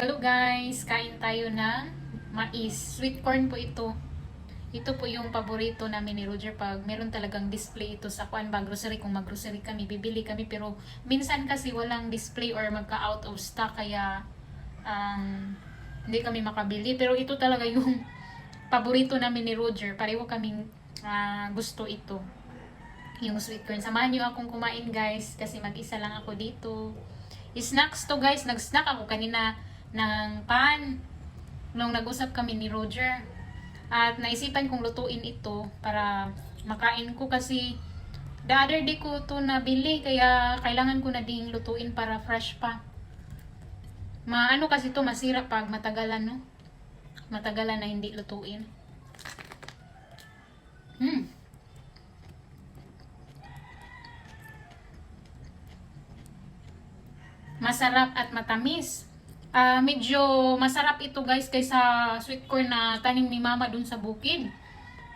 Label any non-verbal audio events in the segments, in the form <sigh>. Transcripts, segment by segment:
Hello guys, kain tayo ng mais. Sweet corn po ito. Ito po yung paborito namin ni Roger pag meron talagang display ito sa kuan ba grocery. Kung mag-grocery kami bibili kami. Pero minsan kasi walang display or magka out of stock. Kaya um, hindi kami makabili. Pero ito talaga yung <laughs> paborito namin ni Roger. Pareho kaming ah, gusto ito. Yung sweet corn. Samahan niyo akong kumain guys kasi mag-isa lang ako dito. Snacks to guys. Nag-snack ako kanina ng pan nung nag-usap kami ni Roger at naisipan kong lutuin ito para makain ko kasi the other day ko to nabili kaya kailangan ko na ding lutuin para fresh pa. Maano kasi to masira pag matagalan no? Matagalan na hindi lutuin. Hmm. Masarap at matamis. Ah, medyo masarap ito guys kaysa sweet corn na tanim ni mama dun sa bukid.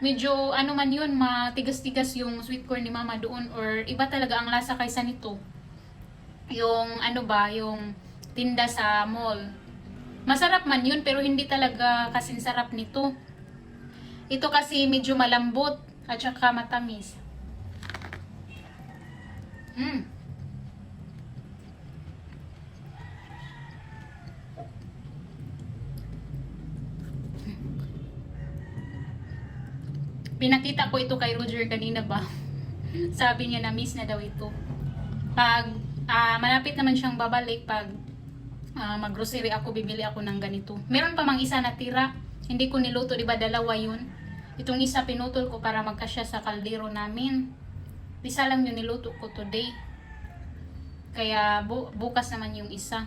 Medyo ano man yun, matigas-tigas yung sweet corn ni mama doon or iba talaga ang lasa kaysa nito. Yung ano ba, yung tinda sa mall. Masarap man yun pero hindi talaga kasing sarap nito. Ito kasi medyo malambot at saka matamis. Mm. Pinakita ko ito kay Roger kanina ba? Sabi niya na miss na daw ito. Pag ah, malapit naman siyang babalik pag ah, maggrocery ako, bibili ako ng ganito. Meron pa mang isa na tira. Hindi ko niluto, di ba dalawa yun? Itong isa pinutol ko para magkasya sa kaldero namin. Isa lang yung niluto ko today. Kaya bu- bukas naman yung isa.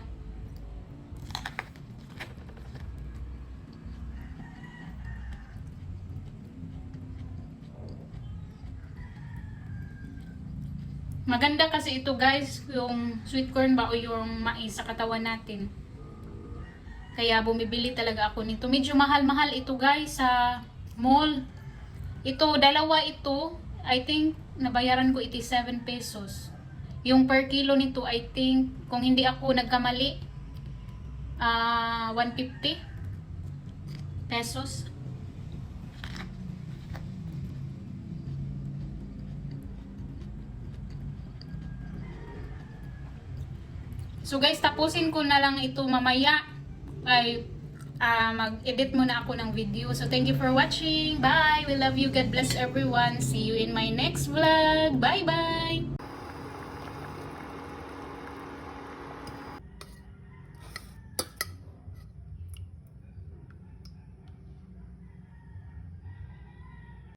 Maganda kasi ito guys, yung sweet corn ba o yung mais sa katawan natin. Kaya bumibili talaga ako nito. Medyo mahal-mahal ito guys sa mall. Ito, dalawa ito. I think nabayaran ko 87 pesos. Yung per kilo nito, I think, kung hindi ako nagkamali, ah 150 pesos. So guys, tapusin ko na lang ito mamaya. Ay, ah, mag-edit muna ako ng video. So thank you for watching. Bye! We love you. God bless everyone. See you in my next vlog. Bye-bye!